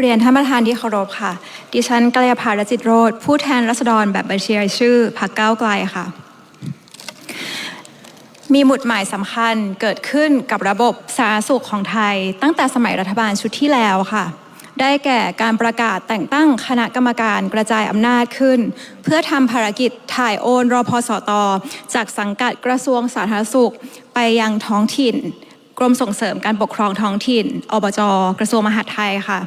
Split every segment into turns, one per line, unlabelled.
เรียนท่านประธานที่เคารพค่ะ ดิฉันกัลยาภารจิตโรธผู้แทนรัษฎรแบบบัญชีรายชื่อพรรคก้าวไกลค่ะ มีหมุดหมายสำคัญเกิดขึ้นกับระบบสาธารณสุขของไทย ตั้งแต่สมัยรัฐบาลชุดที่แล้วค่ะ ได้แก่การประกาศแต่งตั้งคณะกรรมการกระจายอำนาจขึ้น เพื่อทำภารกิจถ่ายโอนรอพสตจากสังกัดกระทรวงสาธารณสุขไปยังท้องถิ่น กรมส่งเสริมการปกครองท้องถิ่นอบจกระทรวงมหาดไทยค่ะ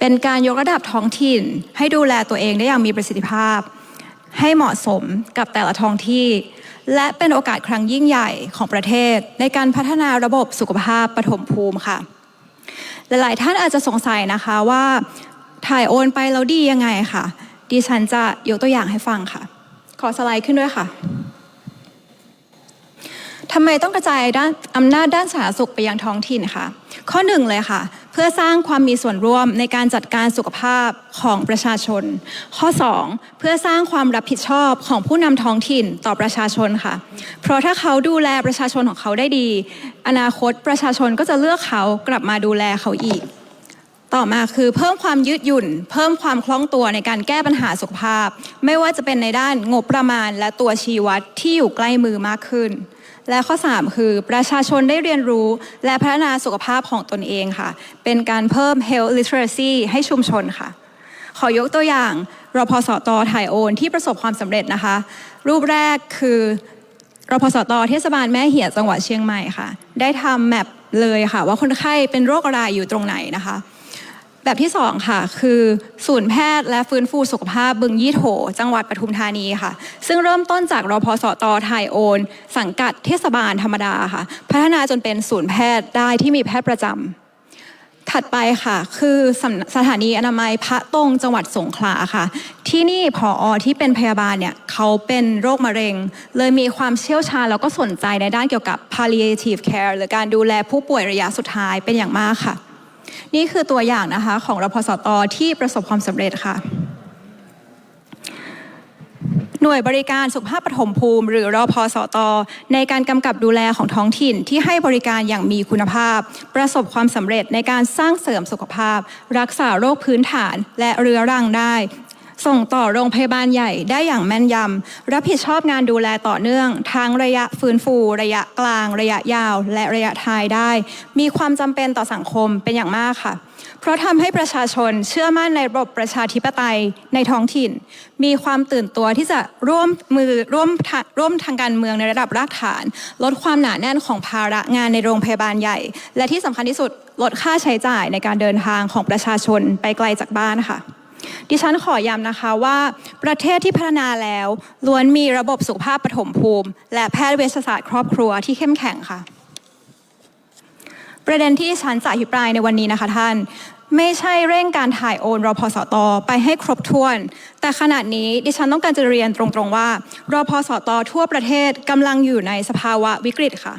เป็นการยกระดับท้องถิ่น ให้ดูแลตัวเองได้อย่างมีประสิทธิภาพ ให้เหมาะสมกับแต่ละท้องที่ และเป็นโอกาสครั้งยิ่งใหญ่ของประเทศ ในการพัฒนาระบบสุขภาพปฐมภูมิค่ะ หลายๆ ท่านอาจจะสงสัยนะคะว่าถ่ายโอนไปแล้วดียังไงค่ะดิฉันจะยกตัวอย่างให้ฟังค่ะ ขอสไลด์ขึ้นด้วยค่ะ ทำไมต้องกระจายด้านอำนาจด้านสาธารณสุขไปยังท้องถิ่นคะข้อหนึ่งเลยค่ะ เพื่อสร้างความมีส่วนร่วมในการจัดการสุขภาพของประชาชน ข้อ 2 เพื่อสร้างความรับผิดชอบของผู้นำท้องถิ่นต่อประชาชนค่ะ เพราะถ้าเขาดูแลประชาชนของเขาได้ดี อนาคตประชาชนก็จะเลือกเขากลับมาดูแลเขาอีก ต่อมาคือเพิ่มความยืดหยุ่น เพิ่มความคล่องตัวในการแก้ปัญหาสุขภาพ ไม่ว่าจะเป็นในด้านงบประมาณ และตัวชี้วัดที่อยู่ใกล้มือมากขึ้น และข้อ 3 คือประชาชนได้เรียนรู้ และพัฒนาสุขภาพของตนเองค่ะ เป็นการเพิ่ม health literacy ให้ชุมชนค่ะ ขอยกตัวอย่างรพสตถ่ายโอนที่ประสบความสำเร็จนะคะ รูปแรกคือรพสตเทศบาลแม่เหียจังหวัดเชียงใหม่ค่ะ ได้ทำแมปเลยค่ะ ว่าคนไข้เป็นโรคอะไรอยู่ตรงไหนนะคะ แบบที่ 2 ค่ะ คือศูนย์แพทย์และฟื้นฟูสุขภาพบึงยี่โถ จังหวัดปทุมธานีค่ะ ซึ่งเริ่มต้นจากรพสตไทยโอน สังกัดเทศบาลธรรมดาค่ะ พัฒนาจนเป็นศูนย์แพทย์ได้ที่มีแพทย์ประจำถัดไปค่ะ คือสสถานีอนามัยพระตรงจังหวัดสงขลาค่ะ ที่นี่ผออที่เป็นพยาบาลเนี่ยเขาเป็นโรคมะเร็ง เลยมีความเชี่ยวชาญแล้วก็สนใจในด้านเกี่ยวกับ palliative care หรือการดูแลผู้ป่วยระยะสุดท้ายเป็นอย่างมากค่ะ นี่คือตัวอย่างนะคะของรพสตที่ประสบความสำเร็จค่ะ หน่วยบริการสุขภาพปฐมภูมิ หรือรอพสต ในการกำกับดูแลของท้องถิ่นที่ให้บริการอย่างมีคุณภาพ ประสบความสำเร็จในการสร้างเสริมสุขภาพ รักษาโรคพื้นฐานและเรื้อรังได้ ส่งต่อโรงพยาบาลใหญ่ได้อย่างแม่นยำ รับผิดชอบงานดูแลต่อเนื่อง ทั้งระยะฟื้นฟู ระยะกลาง ระยะยาว และระยะท้ายได้ มีความจำเป็นต่อสังคมเป็นอย่างมากค่ะ เพราะทำให้ประชาชนเชื่อมั่นในระบบประชาธิปไตยในท้องถิ่น มีความตื่นตัวที่จะร่วมมือร่วมร่วมทางการเมืองในระดับรากฐาน ลดความหนาแน่นของภาระงานในโรงพยาบาลใหญ่ และที่สำคัญที่สุดลดค่าใช้จ่ายในการเดินทางของประชาชนไปไกลจากบ้านค่ะ ดิฉันขอย้ำนะคะว่าประเทศที่พัฒนาแล้วล้วนมีระบบสุขภาพปฐมภูมิ และแพทย์เวชศาสตร์ครอบครัวที่เข้มแข็งค่ะ ประเด็นที่ฉันจะอภิปรายในวันนี้นะคะท่าน ไม่ใช่เร่งการถ่ายโอนรอพสตไปให้ครบถ้วน แต่ขณะนี้ดิฉันต้องการจะเรียนตรงๆว่ารอพสตทั่วประเทศกำลังอยู่ในสภาวะวิกฤตค่ะ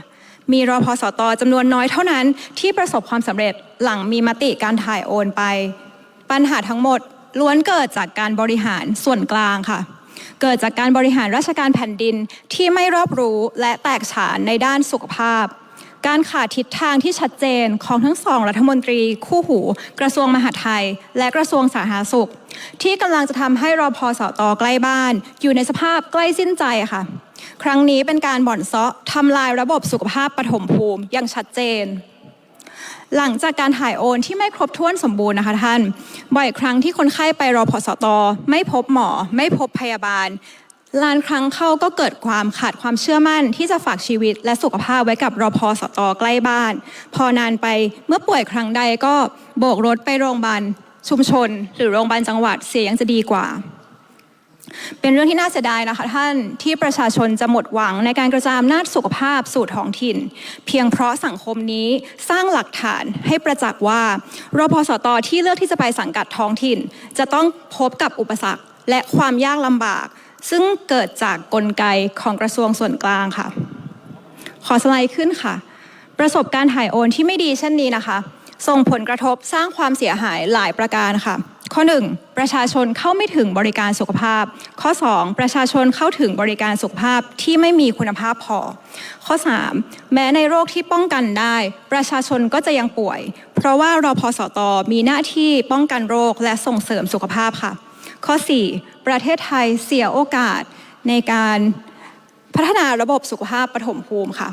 มีรอพสตจำนวนน้อยเท่านั้นที่ประสบความสำเร็จหลังมีมติการถ่ายโอนไป ปัญหาทั้งหมด ล้วนเกิดจากการบริหารส่วนกลางค่ะ เกิดจากการบริหารราชการแผ่นดินที่ไม่รอบรู้และแตกฉานในด้านสุขภาพ การขาดทิศทางที่ชัดเจนของทั้งสองรัฐมนตรี คู่หู กระทรวงมหาดไทย และกระทรวงสาธารณสุข ที่กำลังจะทำให้รอพอสตใกล้บ้าน อยู่ในสภาพใกล้สิ้นใจค่ะ ครั้งนี้เป็นการบ่อนเซาะทำลายระบบสุขภาพปฐมภูมิอย่างชัดเจน หลังจากการถ่ายโอนที่ไม่ครบถ้วนสมบูรณ์นะคะท่าน บ่อยครั้งที่คนไข้ไปรอพอสตไม่พบหมอ ไม่พบพยาบาลลานครั้งเข้าก็เกิดความขาดความเชื่อมั่น ที่จะฝากชีวิตและสุขภาพไว้กับรอพสตใกล้บ้าน พอนานไปเมื่อป่วยครั้งใดก็โบกรถไปโรงพยาบาลชุมชน หรือโรงพยาบาลจังหวัดเสียยังจะดีกว่า เป็นเรื่องที่น่าเสียดายนะคะท่านที่ประชาชนจะหมดหวังในการกระจายอำนาจสุขภาพสู่ท้องถิ่น เพียงเพราะสังคมนี้สร้างหลักฐานให้ประจักษ์ว่ารพสตที่เลือกที่จะไปสังกัดท้องถิ่น จะต้องพบกับอุปสรรคและความยากลำบาก ซึ่งเกิดจากกลไกของกระทรวงส่วนกลางค่ะ ขอสไลด์ขึ้นค่ะ ประสบการณ์ถ่ายโอนที่ไม่ดีเช่นนี้นะคะ ส่งผลกระทบสร้างความเสียหายหลายประการค่ะ ข้อ 1 ประชาชนเข้าไม่ถึงบริการสุขภาพ ข้อ 2 ประชาชนเข้าถึงบริการสุขภาพที่ไม่มีคุณภาพพอ ข้อ 3 แม้ในโรคที่ป้องกันได้ ประชาชนก็จะยังป่วย เพราะว่ารพสตมีหน้าที่ป้องกันโรคและส่งเสริมสุขภาพค่ะ ข้อ 4 ประเทศไทยเสียโอกาสในการพัฒนาระบบสุขภาพปฐมภูมิค่ะ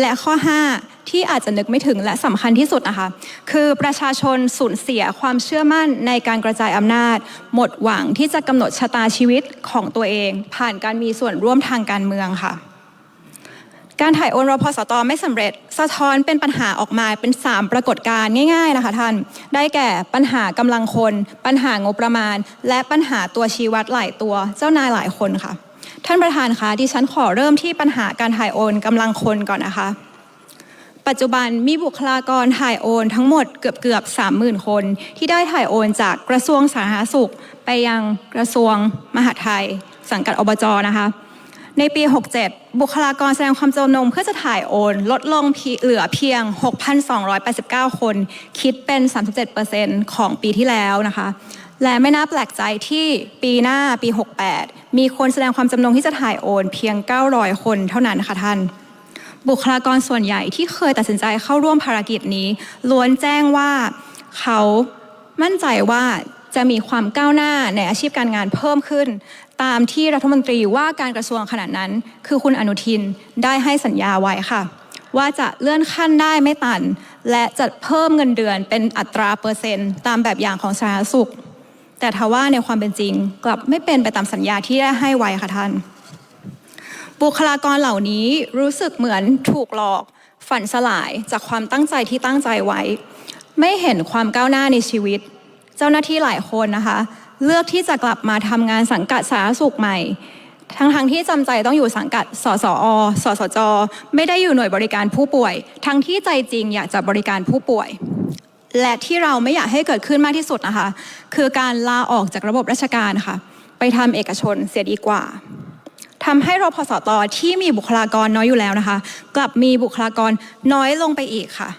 และข้อ 5 ที่อาจจะนึกไม่ถึงและสำคัญที่สุดนะคะ คือประชาชนสูญเสียความเชื่อมั่นในการกระจายอำนาจ หมดหวังที่จะกำหนดชะตาชีวิตของตัวเอง ผ่านการมีส่วนร่วมทางการเมืองค่ะการถ่ายโอนรพสตไม่สำเร็จ สะท้อนเป็นปัญหาออกมาเป็น 3 ปรากฏการณ์ง่าย ๆ นะคะท่าน ได้แก่ปัญหากำลังคน ปัญหางบประมาณ และปัญหาตัวชี้วัดหลายตัวเจ้านายหลายคนค่ะ ท่านประธานคะดิฉันขอเริ่มที่ปัญหาการถ่ายโอนกำลังคนก่อนนะคะ ปัจจุบันมีบุคลากรถ่ายโอนทั้งหมดเกือบเกือบ30,000 คน ที่ได้ถ่ายโอนจากกระทรวงสาธารณสุข ไปยังกระทรวงมหาดไทย สังกัดอบจนะคะในปี 67 บุคลากรแสดงความจำนงเพื่อจะถ่ายโอน ลดลงเหลือเพียง 6,289 คน คิดเป็น 37%ของปีที่แล้วนะคะ และไม่น่าแปลกใจที่ปีหน้าปี 68 มีคนแสดงความจำนงที่จะถ่ายโอน เพียง 900 คนเท่านั้นค่ะท่าน บุคลากรส่วนใหญ่ที่เคยตัดสินใจเข้าร่วมภารกิจนี้ ล้วนแจ้งว่าเขามั่นใจว่าจะมีความก้าวหน้าในอาชีพการงานเพิ่มขึ้น ตามที่รัฐมนตรีว่าการกระทรวงขณะนั้น คือคุณอนุทินได้ให้สัญญาไว้ค่ะ ว่าจะเลื่อนขั้นได้ไม่ตัน และจะเพิ่มเงินเดือนเป็นอัตราเปอร์เซ็นต์ ตามแบบอย่างของสาธารณสุข แต่ทว่าในความเป็นจริง กลับไม่เป็นไปตามสัญญาที่ได้ให้ไว้ค่ะท่าน บุคลากรเหล่านี้รู้สึกเหมือนถูกหลอกฝันสลายจากความตั้งใจที่ตั้งใจไว้ ไม่เห็นความก้าวหน้าในชีวิต เจ้าหน้าที่หลายคนนะคะ เลือกที่จะกลับมาทำงานสังกัดสาธารณสุขใหม่ ทั้งทงๆที่จำใจต้องอยู่สังกัดสสอสสจ ไม่ได้อยู่หน่วยบริการผู้ป่วย ทั้งที่ใจจริงอยากจะบริการผู้ป่วย และที่เราไม่อยากให้เกิดขึ้นมากที่สุดนะคะ คือการลาออกจากระบบราชการค่ะ ไปทำเอกชนเสียดีกว่า ทำให้รพสตที่มีบุคลากรน้อยอยู่แล้วนะคะ กลับมีบุคลากรน้อยลงไปอีกค่ะ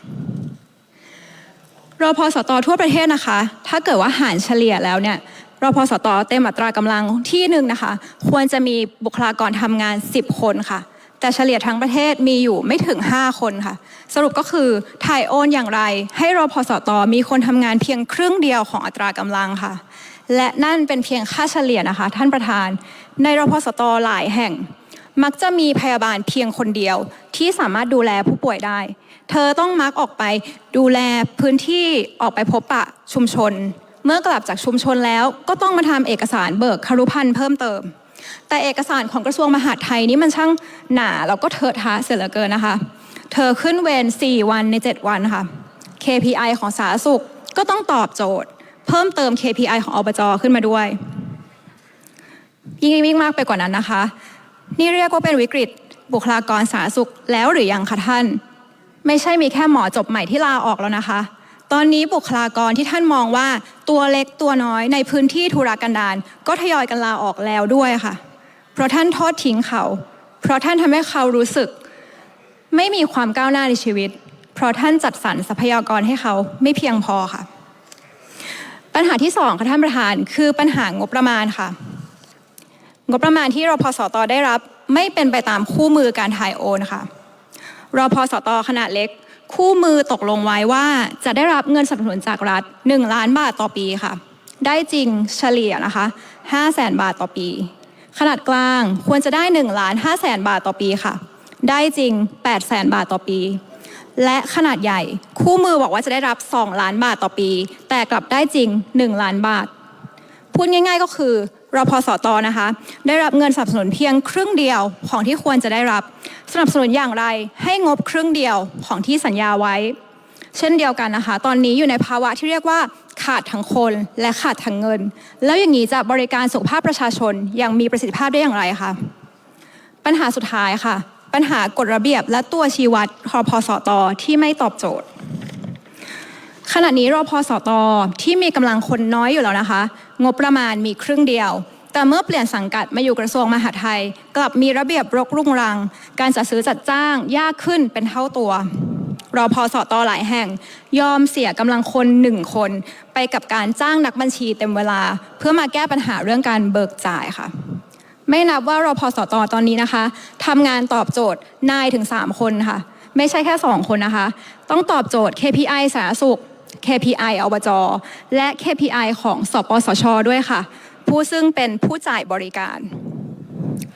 รพสตทั่วประเทศนะคะ ถ้าเกิดว่าหารเฉลี่ยแล้วเนี่ยรพสตเต็มอัตรากำลังที่หนึ่งนะคะ ควรจะมีบุคลากรทำงาน 10 คนค่ะ แต่เฉลี่ยทั้งประเทศมีอยู่ไม่ถึง 5 คนค่ะ สรุปก็คือถ่ายโอนอย่างไร ให้รพสตมีคนทำงานเพียงครึ่งเดียวของอัตรากำลังค่ะ และนั่นเป็นเพียงค่าเฉลี่ยนะคะ ท่านประธาน ในรพสตหลายแห่ง มักจะมีพยาบาลเพียงคนเดียว ที่สามารถดูแลผู้ป่วยได้ เธอต้องมักออกไปดูแลพื้นที่ออกไปพบปะชุมชน เมื่อกลับจากชุมชนแล้วก็ต้องมาทำเอกสารเบิกคารุพันธ์เพิ่มเติม แต่เอกสารของกระทรวงมหาดไทยนี่มันช่างหนาแล้วก็เทอะทะเสียเหลือเกินนะคะ เธอขึ้นเวร4วันใน 7 วันค่ะ KPI ของสาธารณสุขก็ต้องตอบโจทย์ เพิ่มเติม KPI ของอบจขึ้นมาด้วย ยิ่งยิ่งมากไปกว่านั้นนะคะ นี่เรียกว่าเป็นวิกฤตบุคลากรสาธารณสุขแล้วหรือยังคะท่าน ไม่ใช่มีแค่หมอจบใหม่ที่ลาออกแล้วนะคะ ตอนนี้บุคลากรที่ท่านมองว่าตัวเล็กตัวน้อยในพื้นที่ธุรกันดารก็ทยอยกันลาออกแล้วด้วยค่ะ เพราะท่านทอดทิ้งเขา เพราะท่านทำให้เขารู้สึก ไม่มีความก้าวหน้าในชีวิต เพราะท่านจัดสรรทรัพยากรให้เขาไม่เพียงพอค่ะ ปัญหาที่สองค่ะท่านประธานคือปัญหางบประมาณค่ะ งบประมาณที่รพสตได้รับไม่เป็นไปตามคู่มือการถ่ายโอนค่ะรพสตขนาดเล็ก คู่มือตกลงไว้ว่าจะได้รับเงินสนับสนุนจากรัฐ 1 ล้านบาทต่อปีค่ะ ได้จริงเฉลี่ยนะคะ5แสนบาทต่อปี ขนาดกลางควรจะได้1ล้าน5แสนบาทต่อปีค่ะ ได้จริง8แสนบาทต่อปี และขนาดใหญ่ คู่มือบอกว่าจะได้รับ 2 ล้านบาทต่อปี แต่กลับได้จริง 1 ล้านบาท พูดง่ายๆก็คือรพสตนะคะ ได้รับเงินสนับสนุนเพียงครึ่งเดียวของที่ควรจะได้รับ สนับสนุนอย่างไรให้งบครึ่งเดียวของที่สัญญาไว้ เช่นเดียวกันนะคะ ตอนนี้อยู่ในภาวะที่เรียกว่าขาดทั้งคนและขาดทั้งเงิน แล้วอย่างนี้จะบริการสุขภาพประชาชนอย่างมีประสิทธิภาพได้อย่างไรคะปัญหาสุดท้ายค่ะ ปัญหากฎระเบียบและตัวชี้วัดรพสตที่ไม่ตอบโจทย์ ขณะนี้รอพสตที่มีกำลังคนน้อยอยู่แล้วนะคะ งบประมาณมีครึ่งเดียว แต่เมื่อเปลี่ยนสังกัดมาอยู่กระทรวงมหาดไทย กลับมีระเบียบรกรุงรัง การจัดซื้อจัดจ้างยากขึ้นเป็นเท่าตัวรอพอสอตอหลายแห่ง ยอมเสียกำลังคนหนึ่งคน ไปกับการจ้างนักบัญชีเต็มเวลา เพื่อมาแก้ปัญหาเรื่องการเบิกจ่ายค่ะ ไม่นับว่ารอพอสอตอตอนนี้นะคะทำงานตอบโจทย์นายถึง 3 คนค่ะ ไม่ใช่แค่ 2 คนนะคะ ต้องตอบโจทย์ KPI สาธารณสุข KPI อบจและ KPI ของสปสช ด้วยค่ะ ผู้ซึ่งเป็นผู้จ่ายบริการ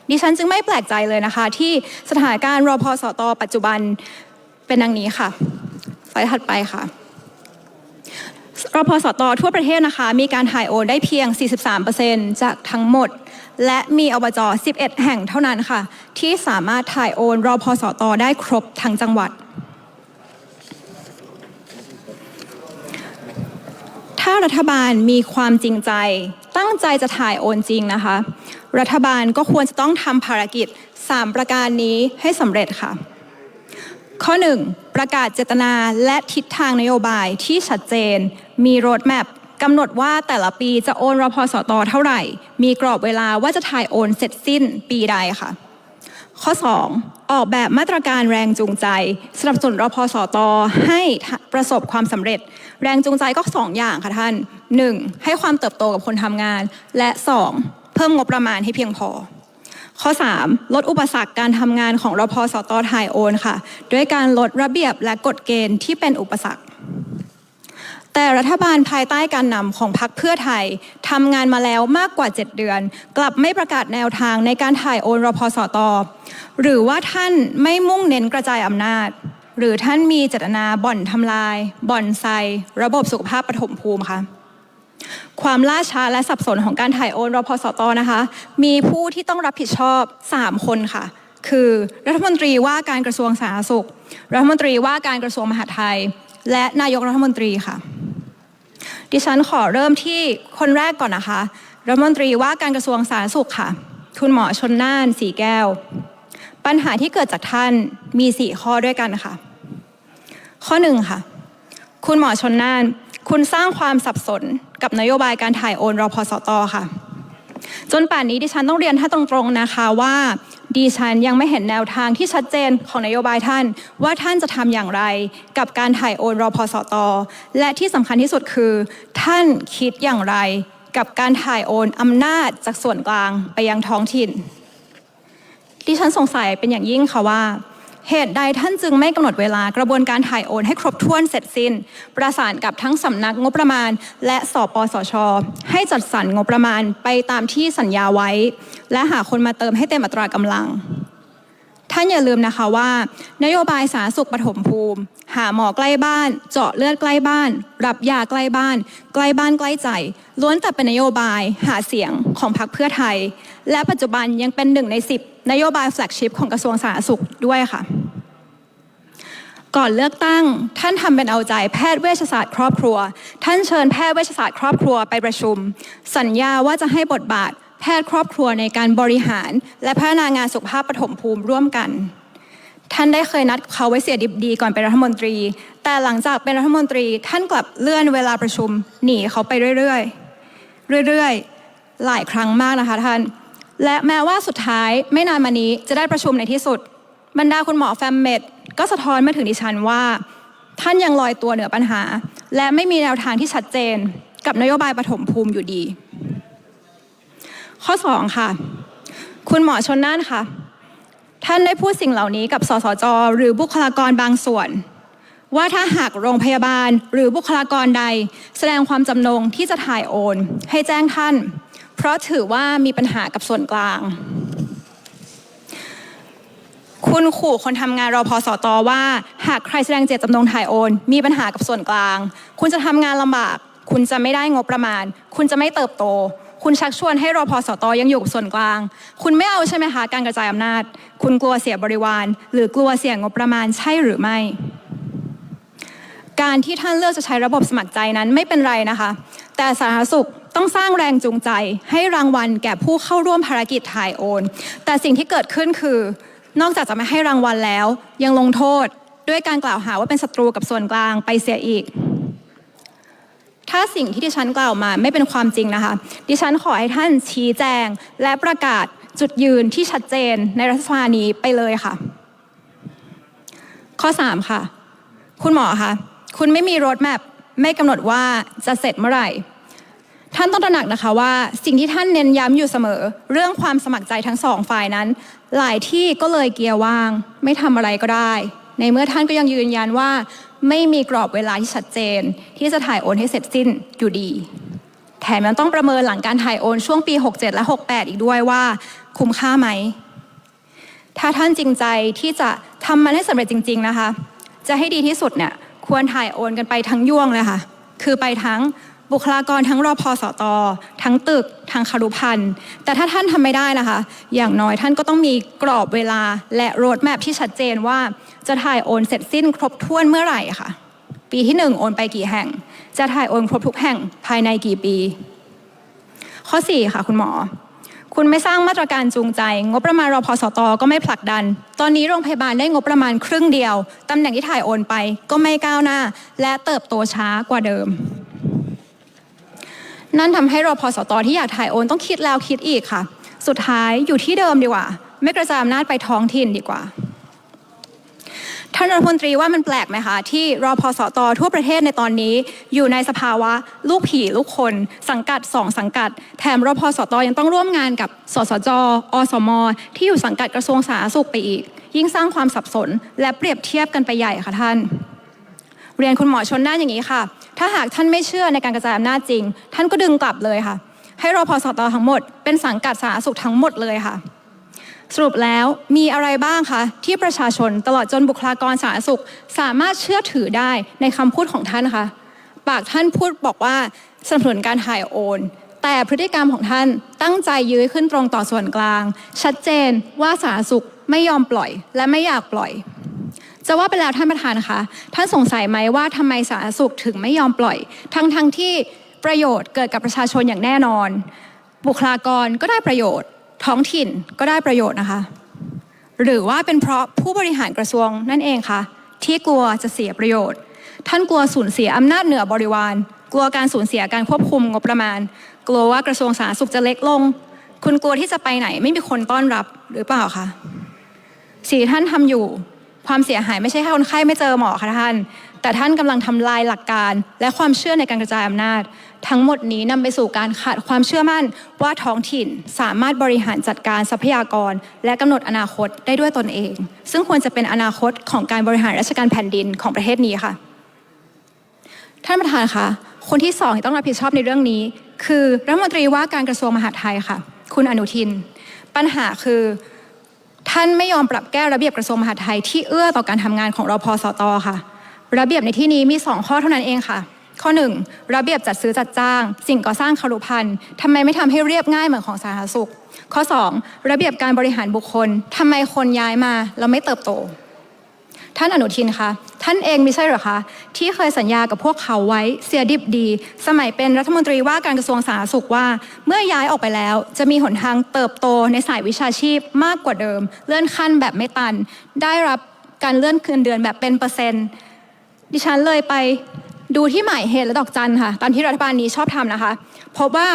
ดิฉันจึงไม่แปลกใจเลยนะคะ ที่สถานการณ์รอพอสตปัจจุบันเป็นดังนี้ค่ะสไลด์ถัดไปค่ะรพสตทั่วประเทศนะคะ มีการถ่ายโอนได้เพียง 43%จากทั้งหมด และมีอบจ 11 แห่งเท่านั้นค่ะ ที่สามารถถ่ายโอนรอพสตได้ครบทั้งจังหวัด ถ้ารัฐบาลมีความจริงใจ ตั้งใจจะถ่ายโอนจริงนะคะ รัฐบาลก็ควรจะต้องทำภารกิจ 3 ประการนี้ให้สำเร็จค่ะ ข้อ 1 ประกาศเจตนาและทิศทางนโยบายที่ชัดเจน มีโรดแมพ กำหนดว่าแต่ละปีจะโอนรพสตเท่าไหร่ มีกรอบเวลาว่าจะถ่ายโอนเสร็จสิ้นปีใดค่ะ ข้อ 2 ออกแบบมาตรการแรงจูงใจ สนับสนุนรพสตให้ประสบความสำเร็จ แรงจูงใจก็ 2 อย่างค่ะท่าน 1. ให้ความเติบโตกับคนทำงาน และ 2. เพิ่มงบประมาณให้เพียงพอข้อ 3 ลดอุปสรรคการทำงานของรพสตถ่ายโอนค่ะ ด้วยการลดระเบียบและกฎเกณฑ์ที่เป็นอุปสรรค แต่รัฐบาลภายใต้การนำของพรรคเพื่อไทยทำงานมาแล้วมากกว่า 7 เดือน กลับไม่ประกาศแนวทางในการถ่ายโอนรพสตหรือว่าท่านไม่มุ่งเน้นกระจายอำนาจ หรือท่านมีเจตนาบ่อนทำลาย บ่อนไซ ระบบสุขภาพปฐมภูมิคะความล่าช้าและสับสนของการถ่ายโอนรพสตนะคะ มีผู้ที่ต้องรับผิดชอบ 3 คนค่ะ คือรัฐมนตรีว่าการกระทรวงสาธารณสุข รัฐมนตรีว่าการกระทรวงมหาดไทย และนายกรัฐมนตรีค่ะ ดิฉันขอเริ่มที่คนแรกก่อนนะคะรัฐมนตรีว่าการกระทรวงสาธารณสุขค่ะ คุณหมอชนน่านสีแก้ว ปัญหาที่เกิดจากท่านมีสี่ข้อด้วยกันค่ะ ข้อหนึ่งค่ะ คุณหมอชนน่าน คุณสร้างความสับสนกับนโยบายการถ่ายโอนรอพสตค่ะ จนป่านนี้ดิฉันต้องเรียนท่านตรงๆนะคะว่าดิฉันยังไม่เห็นแนวทางที่ชัดเจนของนโยบายท่าน ว่าท่านจะทำอย่างไรกับการถ่ายโอนรอพสตและที่สำคัญที่สุดคือ ท่านคิดอย่างไรกับการถ่ายโอนอำนาจจากส่วนกลางไปยังท้องถิ่น ดิฉันสงสัยเป็นอย่างยิ่งค่ะว่า เหตุใดท่านจึงไม่กำหนดเวลากระบวนการถ่ายโอนให้ครบถ้วนเสร็จสิ้น ประสานกับทั้งสำนักงบประมาณ และสปสช ให้จัดสรรงบประมาณไปตามที่สัญญาไว้ และหาคนมาเติมให้เต็มอัตรากำลัง ท่านอย่าลืมนะคะว่า นโยบายสาธารณสุขปฐมภูมิ หาหมอใกล้บ้าน เจาะเลือดใกล้บ้าน รับยาใกล้บ้าน ใกล้บ้านใกล้ใจ ล้วนแต่เป็นนโยบายหาเสียงของพรรคเพื่อไทย และปัจจุบันยังเป็นหนึ่งในสิบนโยบายแฟลกชิพของกระทรวงสาธารณสุขด้วยค่ะ ก่อนเลือกตั้งท่านทำเป็นเอาใจแพทย์เวชศาสตร์ครอบครัว ท่านเชิญแพทย์เวชศาสตร์ครอบครัวไปประชุม สัญญาว่าจะให้บทบาท แพทย์ครอบครัวในการบริหาร และพัฒนางานสุขภาพปฐมภูมิร่วมกัน ท่านได้เคยนัดเขาไว้เสียดิบดีก่อนเป็นรัฐมนตรี แต่หลังจากเป็นรัฐมนตรีท่านกลับเลื่อนเวลาประชุม หนีเขาไปเรื่อยๆเรื่อยๆ หลายครั้งมากนะคะท่าน และแม้ว่าสุดท้ายไม่นานมานี้จะได้ประชุมในที่สุด บรรดาคุณหมอแฟมเมดก็สะท้อนมาถึงดิฉันว่า ท่านยังลอยตัวเหนือปัญหา และไม่มีแนวทางที่ชัดเจน กับนโยบายปฐมภูมิอยู่ดี ข้อ 2 ค่ะ คุณหมอชนน่านค่ะ ท่านได้พูดสิ่งเหล่านี้กับสสจ หรือบุคลากรบางส่วน ว่าถ้าหากโรงพยาบาลหรือบุคลากรใด แสดงความจำนงที่จะถ่ายโอน ให้แจ้งท่าน เพราะถือว่ามีปัญหากับส่วนกลาง คุณขู่คนทำงานรอพอสตว่า หากใครแสดงเจตจำนงถ่ายโอน มีปัญหากับส่วนกลาง คุณจะทำงานลำบาก คุณจะไม่ได้งบประมาณ คุณจะไม่เติบโต คุณชักชวนให้รอพอสตอยังอยู่กับส่วนกลาง คุณไม่เอาใช่ไหมคะการกระจายอำนาจ คุณกลัวเสียบริวาร หรือกลัวเสี่ยงงบประมาณใช่หรือไม่ การที่ท่านเลือกจะใช้ระบบสมัครใจนั้นไม่เป็นไรนะคะ แต่สาธารณสุขต้องสร้างแรงจูงใจ ให้รางวัลแก่ผู้เข้าร่วมภารกิจถ่ายโอน แต่สิ่งที่เกิดขึ้นคือ นอกจากจะไม่ให้รางวัลแล้ว ยังลงโทษด้วยการกล่าวหาว่าเป็นศัตรูกับส่วนกลางไปเสียอีก ถ้าสิ่งที่ดิฉันกล่าวมาไม่เป็นความจริงนะคะ ดิฉันขอให้ท่านชี้แจงและประกาศจุดยืนที่ชัดเจนในรัฐสภานี้ไปเลยค่ะ ข้อ 3 ค่ะ คุณหมอคะคุณไม่มีรถแมพไม่กำหนดว่าจะเสร็จเมื่อไหร่ ท่านต้องตระหนักนะคะว่าสิ่งที่ท่านเน้นย้ำอยู่เสมอ เรื่องความสมัครใจทั้งสองฝ่ายนั้น หลายที่ก็เลยเกียร์ว่าง ไม่ทำอะไรก็ได้ ในเมื่อท่านก็ยังยืนยันว่า ไม่มีกรอบเวลาที่ชัดเจน ที่จะถ่ายโอนให้เสร็จสิ้นอยู่ดี แถมยังต้องประเมินหลังการถ่ายโอนช่วงปี 67 และ 68 อีกด้วยว่า คุ้มค่าไหม ถ้าท่านจริงใจที่จะทำมันให้สำเร็จจริง ๆนะคะ จะให้ดีที่สุดเนี่ยควรถ่ายโอนกันไปทั้งยวงเลยค่ะ คือไปทั้ง บุคลากรทั้งรอพอสตทั้งตึกทั้งคารุพันธ์แต่ถ้าท่านทำไม่ได้นะคะ อย่างน้อยท่านก็ต้องมีกรอบเวลาและโรดแมพที่ชัดเจนว่าจะถ่ายโอนเสร็จสิ้นครบถ้วนเมื่อไหร่ค่ะ ปีที่หนึ่งโอนไปกี่แห่ง จะถ่ายโอนครบทุกแห่งภายในกี่ปี ข้อ 4 ค่ะ คุณหมอ คุณไม่สร้างมาตรการจูงใจ งบประมาณรอพสตก็ไม่ผลักดัน ตอนนี้โรงพยาบาลได้งบประมาณครึ่งเดียวตำแหน่งที่ถ่ายโอนไปก็ไม่ก้าวหน้า และเติบโตช้ากว่าเดิม นั่นทำให้รอพสตที่อยากถ่ายโอนต้องคิดแล้วคิดอีกค่ะ สุดท้ายอยู่ที่เดิมดีกว่า ไม่กระจายอำนาจไปท้องถิ่นดีกว่าท่านรัฐมนตรีว่ามันแปลกไหมคะ ที่รอพอสตทั่วประเทศในตอนนี้ อยู่ในสภาวะลูกผีลูกคน สังกัดสองสังกัด แถมรอพอสตยังต้องร่วมงานกับสสจอสม ที่อยู่สังกัดกระทรวงสาธารณสุขไปอีก ยิ่งสร้างความสับสน และเปรียบเทียบกันไปใหญ่ค่ะท่าน เรียนคุณหมอชนน่านอย่างนี้ค่ะ ถ้าหากท่านไม่เชื่อในการกระจายอำนาจจริง ท่านก็ดึงกลับเลยค่ะ ให้รอพอสตทั้งหมด เป็นสังกัดสาธารณสุขทั้งหมดเลยค่ะ สรุปแล้วมีอะไรบ้างคะที่ประชาชนตลอดจนบุคลากรสาธารณสุข สามารถเชื่อถือได้ในคำพูดของท่านคะปากท่านพูดบอกว่าสนับสนุนการถ่ายโอน แต่พฤติกรรมของท่านตั้งใจยื้อขึ้นตรงต่อส่วนกลาง ชัดเจนว่าสาธารณสุขไม่ยอมปล่อย และไม่อยากปล่อย จะว่าไปแล้วท่านประธานคะท่านสงสัยไหมว่าทำไมสาธารณสุขถึงไม่ยอมปล่อย ทั้งทั้งที่ประโยชน์เกิดกับประชาชนอย่างแน่นอน บุคลากรก็ได้ประโยชน์ ท้องถิ่นก็ได้ประโยชน์นะคะ หรือว่าเป็นเพราะผู้บริหารกระทรวงนั่นเองคะที่กลัวจะเสียประโยชน์ ท่านกลัวสูญเสียอำนาจเหนือบริวาร กลัวการสูญเสียการควบคุมงบประมาณ กลัวว่ากระทรวงสาธารณสุขจะเล็กลง คุณกลัวที่จะไปไหนไม่มีคนต้อนรับหรือเปล่าคะสิ่งที่ท่านทำอยู่ ความเสียหายไม่ใช่แค่คนไข้ไม่เจอหมอค่ะท่าน แต่ท่านกำลังทำลายหลักการ และความเชื่อในการกระจายอำนาจ ทั้งหมดนี้นำไปสู่การขาดความเชื่อมั่นว่าท้องถิ่นสามารถบริหารจัดการทรัพยากร และกำหนดอนาคตได้ด้วยตนเอง ซึ่งควรจะเป็นอนาคตของการบริหารราชการแผ่นดินของประเทศนี้ค่ะ ท่านประธานคะคนที่สองที่ต้องรับผิดชอบในเรื่องนี้ คือรัฐมนตรีว่าการกระทรวงมหาดไทยค่ะ คุณอนุทิน ปัญหาคือ ท่านไม่ยอมปรับแก้ระเบียบกระทรวงมหาดไทยที่เอื้อต่อการทำงานของรพสตอค่ะ ระเบียบในที่นี้มี 2 ข้อเท่านั้นเองค่ะ ข้อ 1 ระเบียบจัดซื้อจัดจ้าง สิ่งก่อสร้างคารุพันธ์ทำไมไม่ทำให้เรียบง่ายเหมือนของสาธารณสุข ข้อ 2 ระเบียบการบริหารบุคคลทำไมคนย้ายมาแล้วไม่เติบโต ท่านอนุทินคะท่านเองไม่ใช่หรอคะที่เคยสัญญากับพวกเขาไว้เสียดิบดี สมัยเป็นรัฐมนตรีว่าการกระทรวงสาธารณสุขว่า เมื่อย้ายออกไปแล้ว จะมีหนทางเติบโตในสายวิชาชีพมากกว่าเดิม เลื่อนขั้นแบบไม่ตัน ได้รับการเลื่อนคืนเดือนแบบเป็นเปอร์เซ็นต์ดิฉันเลยไปดูที่หมายเหตุและดอกจันค่ะ ตามที่รัฐบาลนี้ชอบทำนะคะพบว่า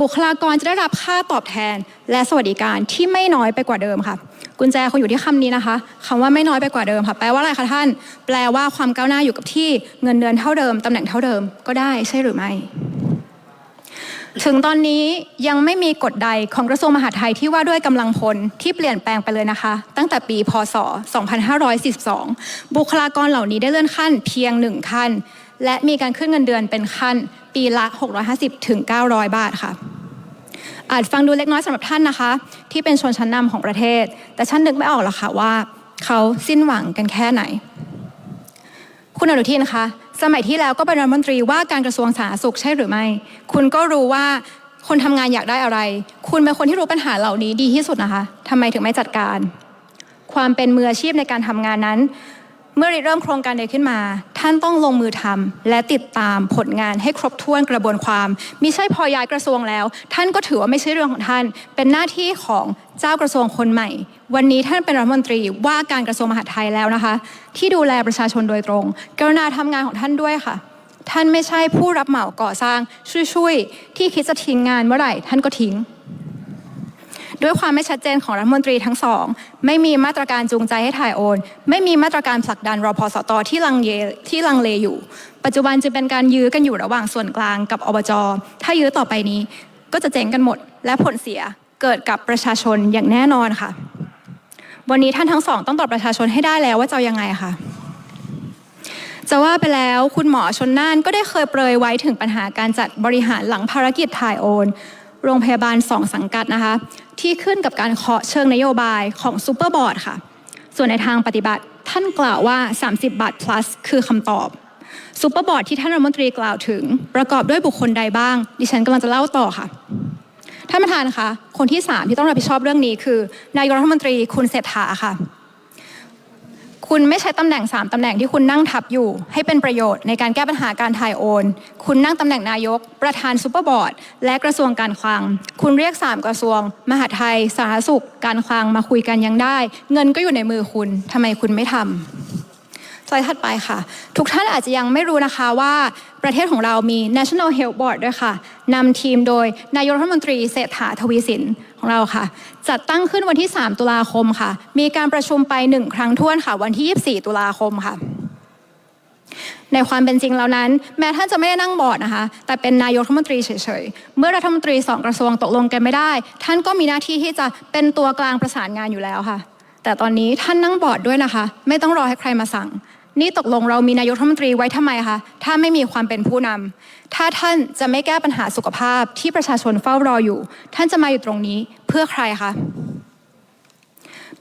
บุคลากรจะได้รับค่าตอบแทน และสวัสดิการที่ไม่น้อยไปกว่าเดิมค่ะ กุญแจคงอยู่ที่คำนี้นะคะคำว่าไม่น้อยไปกว่าเดิมค่ะ แปลว่าอะไรคะท่าน แปลว่าความก้าวหน้าอยู่กับที่เงินเดือนเท่าเดิมตำแหน่งเท่าเดิมก็ได้ใช่หรือไม่ ถึงตอนนี้ยังไม่มีกฎใดของกระทรวงมหาดไทยที่ว่าด้วยกำลังพลที่เปลี่ยนแปลงไปเลยนะคะ ตั้งแต่ปีพศ 2542 บุคลากรเหล่านี้ได้เลื่อนขั้นเพียงหนึ่งขั้น และมีการขึ้นเงินเดือนเป็นขั้น ปีละ 650ถึง900 บาทค่ะ อาจฟังดูเล็กน้อยสำหรับท่านนะคะ ที่เป็นชนชั้นนำของประเทศ แต่ฉันนึกไม่ออกหรอกค่ะว่าเขาสิ้นหวังกันแค่ไหน คุณอนุทินคะสมัยที่แล้วก็เป็นรัฐมนตรีว่าการกระทรวงสาธารณสุขใช่หรือไม่ คุณก็รู้ว่าคนทำงานอยากได้อะไร คุณเป็นคนที่รู้ปัญหาเหล่านี้ดีที่สุดนะคะทำไมถึงไม่จัดการ ความเป็นมืออาชีพในการทำงานนั้น เมื่อริเริ่มโครงการใดขึ้นมา ท่านต้องลงมือทำและติดตามผลงานให้ครบถ้วนกระบวนความมิใช่พอย้ายกระทรวงแล้ว ท่านก็ถือว่าไม่ใช่เรื่องของท่าน เป็นหน้าที่ของเจ้ากระทรวงคนใหม่ วันนี้ท่านเป็นรัฐมนตรีว่าการกระทรวงมหาดไทยแล้วนะคะ ที่ดูแลประชาชนโดยตรง กรุณาทำงานของท่านด้วยค่ะ ท่านไม่ใช่ผู้รับเหมาก่อสร้างช่วยๆที่คิดจะทิ้งงานเมื่อไหร่ ท่านก็ทิ้ง ด้วยความไม่ชัดเจนของรัฐมนตรีทั้งสอง ไม่มีมาตรการจูงใจให้ถ่ายโอน ไม่มีมาตรการผลักดันรอพสตอที่ลังเลที่ลังเลอยู่ ปัจจุบันจะเป็นการยื้อกันอยู่ระหว่างส่วนกลางกับอบจ ถ้ายื้อต่อไปนี้ ก็จะเจ๊งกันหมด และผลเสียเกิดกับประชาชนอย่างแน่นอนค่ะ วันนี้ท่านทั้งสอง ต้องตอบประชาชนให้ได้แล้วว่าจะยังไงค่ะจะว่าไปแล้วคุณหมอชนน่านก็ได้เคยเปรยไว้ถึงปัญหาการจัดบริหารหลังภารกิจถ่ายโอน โรงพยาบาลสองสังกัดนะคะ ที่ขึ้นกับการเคาะเชิงนโยบายของซูเปอร์บอร์ดค่ะ ส่วนในทางปฏิบัติท่านกล่าวว่า 30 บาท plus คือคำตอบซูเปอร์บอร์ดที่ท่านรัฐมนตรีกล่าวถึง ประกอบด้วยบุคคลใดบ้าง ดิฉันกำลังจะเล่าต่อค่ะท่านประธานคะคนที่ 3 ที่ต้องรับผิดชอบเรื่องนี้คือ นายกรัฐมนตรีคุณเศรษฐาค่ะ คุณไม่ใช้ตำแหน่ง 3ตำแหน่งที่คุณนั่งทับอยู่ ให้เป็นประโยชน์ในการแก้ปัญหาการถ่ายโอน คุณนั่งตำแหน่งนายก ประธานซูเปอร์บอร์ด และกระทรวงการคลัง คุณเรียก 3 กระทรวง มหาดไทย สาธารณสุข การคลังมาคุยกันยังได้ เงินก็อยู่ในมือคุณทำไมคุณไม่ทำสไลด์ถัดไปค่ะ ทุกท่านอาจจะยังไม่รู้นะคะว่าประเทศของเรามี National Health Board ด้วยค่ะนำทีมโดยนายกรัฐมนตรีเศรษฐาทวีสิน ของเราค่ะ จัดตั้งขึ้นวันที่ 3 ตุลาคมค่ะ มีการประชุมไปหนึ่งครั้งท้วนค่ะ วันที่ 24 ตุลาคมค่ะ ในความเป็นจริงแล้วนั้น แม้ท่านจะไม่ได้นั่งบอร์ดนะคะ แต่เป็นนายกรัฐมนตรีเฉยๆ เมื่อรัฐมนตรีสองกระทรวงตกลงกันไม่ได้ ท่านก็มีหน้าที่ที่จะเป็นตัวกลางประสานงานอยู่แล้วค่ะ แต่ตอนนี้ท่านนั่งบอร์ดด้วยนะคะ ไม่ต้องรอให้ใครมาสั่ง นี่ตกลงเรามีนายกรัฐมนตรีไว้ทำไมคะ ถ้าไม่มีความเป็นผู้นำถ้าท่านจะไม่แก้ปัญหาสุขภาพที่ประชาชนเฝ้ารออยู่ ท่านจะมาอยู่ตรงนี้เพื่อใครคะ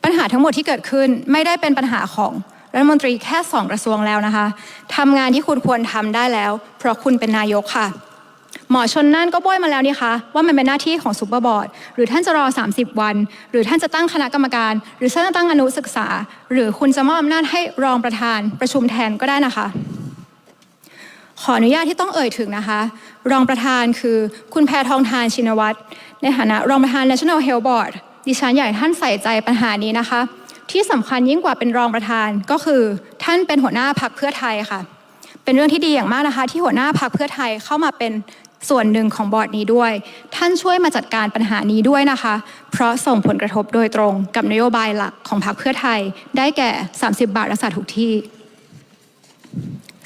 ปัญหาทั้งหมดที่เกิดขึ้นไม่ได้เป็นปัญหาของรัฐมนตรีแค่สองกระทรวงแล้วนะคะทำงานที่คุณควรทำได้แล้ว เพราะคุณเป็นนายกค่ะ หมอชนนั่นก็บ้อยมาแล้วนี่คะว่ามันเป็นหน้าที่ของซูเปอร์บอร์ดหรือท่านจะรอ 30 วัน หรือท่านจะตั้งคณะกรรมการ หรือท่านจะตั้งอนุศึกษา หรือคุณจะมอบอำนาจให้รองประธานประชุมแทนก็ได้นะคะ ขออนุญาตที่ต้องเอ่ยถึงนะคะ รองประธานคือคุณแพทองทานชินวัตรในฐานะรองประธาน National Health Board ดิฉันอยากให้ท่านใส่ใจปัญหานี้นะคะ ที่สำคัญยิ่งกว่าเป็นรองประธานก็คือ ท่านเป็นหัวหน้าพักเพื่อไทยค่ะ เป็นเรื่องที่ดีอย่างมากนะคะ ที่หัวหน้าพักเพื่อไทยเข้ามาเป็น ส่วนหนึ่งของบอร์ดนี้ด้วย ท่านช่วยมาจัดการปัญหานี้ด้วยนะคะ เพราะส่งผลกระทบโดยตรงกับนโยบายหลักของพรรคเพื่อไทย ได้แก่ 30 บาทรักษาทุกที่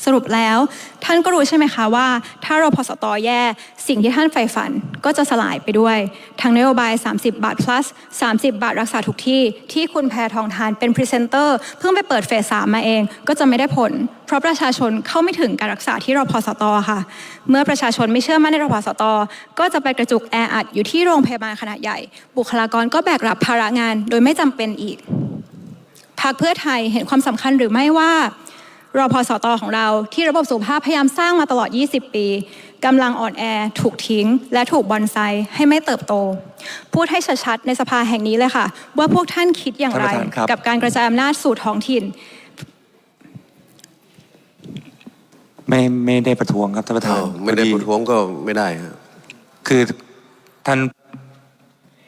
สรุปแล้วท่านก็รู้ใช่ไหมคะว่า ถ้ารพสตแย่สิ่งที่ท่านใฝ่ฝันก็จะสลายไปด้วยทั้งนโยบาย 30 บาท plus 30 บาทรักษาทุกที่ ที่คุณแพทองทานเป็นพรีเซนเตอร์เพิ่งไปเปิดเฟสสามมาเอง ก็จะไม่ได้ผล เพราะประชาชนเข้าไม่ถึงการรักษาที่รพสตค่ะ เมื่อประชาชนไม่เชื่อมั่นในรพสต ก็จะไปกระจุกแออัดอยู่ที่โรงพยาบาลขนาดใหญ่ บุคลากรก็แบกรับภาระงานโดยไม่จำเป็นอีกพรรคเพื่อไทยเห็นความสำคัญหรือไม่ว่า รอพอสตของเราที่ระบบสุขภาพพยายามสร้างมาตลอด 20 ปีกำลังอ่อนแอ ถูกทิ้ง และถูกบอนไซให้ไม่เติบโต พูดให้ชัดๆในสภาแห่งนี้เลยค่ะ ว่าพวกท่านคิดอย่างไร
ท่านประธานครับ
กับการกระจายอำนาจสู่ท้องถิ่น
ไม่ไม่ได้ประท้วงครับท่านประธาน
อ้าวไม่ได้
พอ
ประท้วงก็ไม่ได้ฮะ
คือท่าน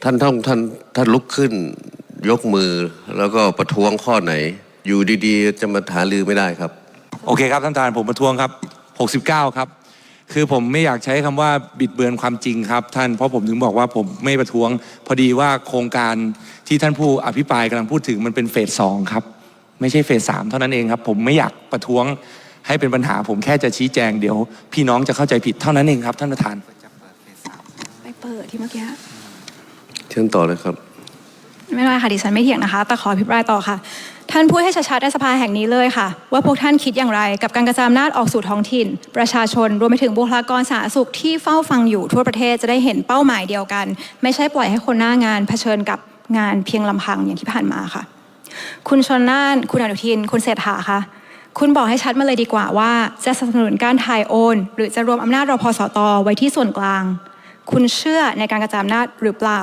ท่านต้องท่านท่านลุกขึ้น ยกมือแล้วก็ประท้วงข้อไหน อยู่ดีๆ จะมาหาลือไม่ได้ครับ
โอเคครับท่านประธานผมประท้วงครับ 69 ครับ คือผมไม่อยากใช้คำว่าบิดเบือนความจริงครับ ท่านเพราะผมถึงบอกว่าผมไม่ประท้วง พอดีว่าโครงการที่ท่านผู้อภิปรายกำลังพูดถึงมันเป็นเฟสสองครับ ไม่ใช่เฟสสามเท่านั้นเองครับ ผมไม่อยากประท้วงให้เป็นปัญหา ผมแค่จะชี้แจงเดี๋ยว พี่น้องจะเข้าใจผิดเท่านั้นเองครับ ท่านประธาน
ไปเปิดที่เมื่อกี้
เชิญต่อเลยครับ
ไม่เป็นไรค่ะดิฉันไม่เถียงนะคะ แต่ขออภิปรายต่อค่ะ ท่านพูดให้ชัดๆในสภาแห่งนี้เลยค่ะ ว่าพวกท่านคิดอย่างไร กับการกระจายอำนาจออกสู่ท้องถิ่น ประชาชนรวมไปถึงบุคลากรสาธารณสุขที่เฝ้าฟังอยู่ทั่วประเทศจะได้เห็นเป้าหมายเดียวกัน ไม่ใช่ปล่อยให้คนหน้างานเผชิญกับงานเพียงลำพังอย่างที่ผ่านมาค่ะ คุณชนน่านคุณอนุทิน คุณเศรษฐาคะคุณบอกให้ชัดมาเลยดีกว่าว่า จะสนับสนุนการถ่ายโอน หรือจะรวมอำนาจรพสตไว้ที่ส่วนกลาง คุณเชื่อในการกระจายอำนาจหรือเปล่า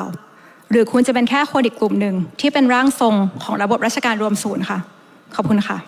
หรือคุณจะเป็นแค่คนอีกกลุ่มหนึ่งที่เป็นร่างทรงของระบบราชการรวมศูนย์ค่ะ ขอบคุณค่ะ